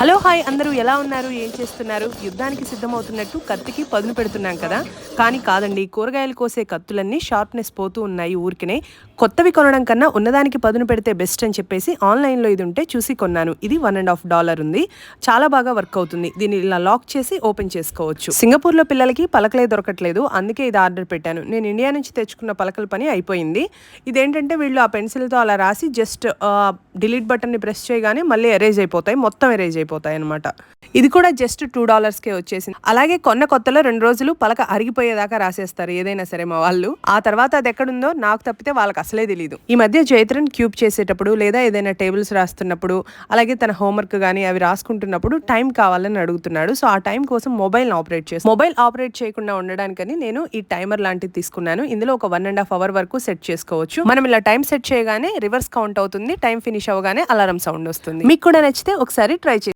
Hello hi అందరూ ఎలా ఉన్నారు? ఏం చేస్తున్నారు? యుద్ధానికి సిద్ధమవుతున్నట్టు కత్తికి పదును పెడుతున్నాం కదా? కానీ కాదండి కూరగాయలు కోసే కత్తులన్నీ షార్ప్నెస్ పోతూ ఉన్నాయి ఊరికనే. కొత్తవి కొనడం కన్నా ఉన్నదానికి పదును పెడితే బెస్ట్ అని చెప్పేసి ఆన్లైన్లో ఇది ఉంటే చూసి కొన్నాను. ఇది వన్ అండ్ హాఫ్ డాలర్ ఉంది. చాలా బాగా వర్క్ అవుతుంది. దీన్ని ఇలా లాక్ చేసి ఓపెన్ చేసుకోవచ్చు. సింగపూర్లో పిల్లలకి పలకలే దొరకట్లేదు. అందుకే ఇది ఆర్డర్ పెట్టాను. నేను ఇండియా నుంచి తెచ్చుకున్న పలకల పని అయిపోయింది. ఇదేంటంటే వీళ్ళు ఆ పెన్సిల్తో అలా రాసి జస్ట్ డిలీట్ బటన్ని ప్రెస్ చేయగానే మళ్ళీ ఎరేజ్ అయిపోతాయి. మొత్తం ఎరేజ్ అయిపోతాయి అనమాట ఇది కూడా జస్ట్ టూ డాలర్స్కే వచ్చేసింది. అలాగే కొన్న కొత్తలో రెండు రోజులు పలక అరిగిపోయేదాకా రాసేస్తారు ఏదైనా సరే మా వాళ్ళు. ఆ తర్వాత అది ఎక్కడుందో నాకు తప్పితే వాళ్ళకి అసలే తెలియదు ఈ మధ్య జైత్రన్ క్యూబ్ చేసేటప్పుడు లేదా ఏదైనా టేబుల్స్ రాస్తున్నప్పుడు అలాగే తన హోంవర్క్ కానీ అవి రాసుకుంటున్నప్పుడు టైం కావాలని అడుగుతున్నాడు. సో ఆ టైం కోసం మొబైల్ ఆపరేట్ చేసి మొబైల్ ఆపరేట్ చేయకుండా ఉండడానికని నేను ఈ టైమర్ లాంటిది తీసుకున్నాను. ఇందులో ఒక వన్ అండ్ హాఫ్ అవర్ వరకు సెట్ చేసుకోవచ్చు. మనం ఇలా టైం సెట్ చేయగానే రివర్స్ కౌంట్ అవుతుంది. టైం ఫినిష్ అవ్వగానే అలారం సౌండ్ వస్తుంది. మీకు కూడా నచ్చితే ఒకసారి ట్రై చేయండి.